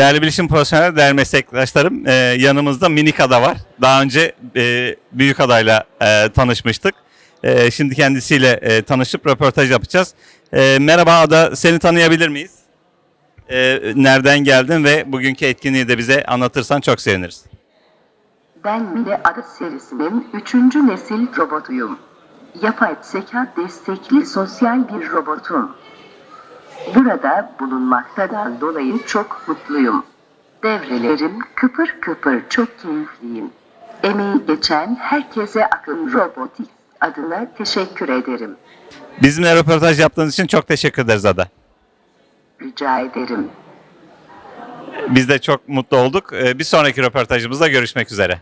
Değerli bilişim profesyonel, değerli meslektaşlarım, e, yanımızda Minika'da var. Daha önce e, Büyükada'yla e, tanışmıştık. E, şimdi kendisiyle e, tanışıp röportaj yapacağız. E, merhaba Ada, seni tanıyabilir miyiz? E, nereden geldin ve bugünkü etkinliği de bize anlatırsan çok seviniriz. Ben Mine adı serisinin 3. nesil robotuyum. Yapay zeka destekli sosyal bir robotum. Burada bulunmaktadan dolayı çok mutluyum. Devrelerim kıpır kıpır çok keyifliyim. Emeği geçen herkese Akın Robotics adına teşekkür ederim. Bizimle röportaj yaptığınız için çok teşekkür ederiz Ada. Rica ederim. Biz de çok mutlu olduk. E, bir sonraki röportajımızda görüşmek üzere.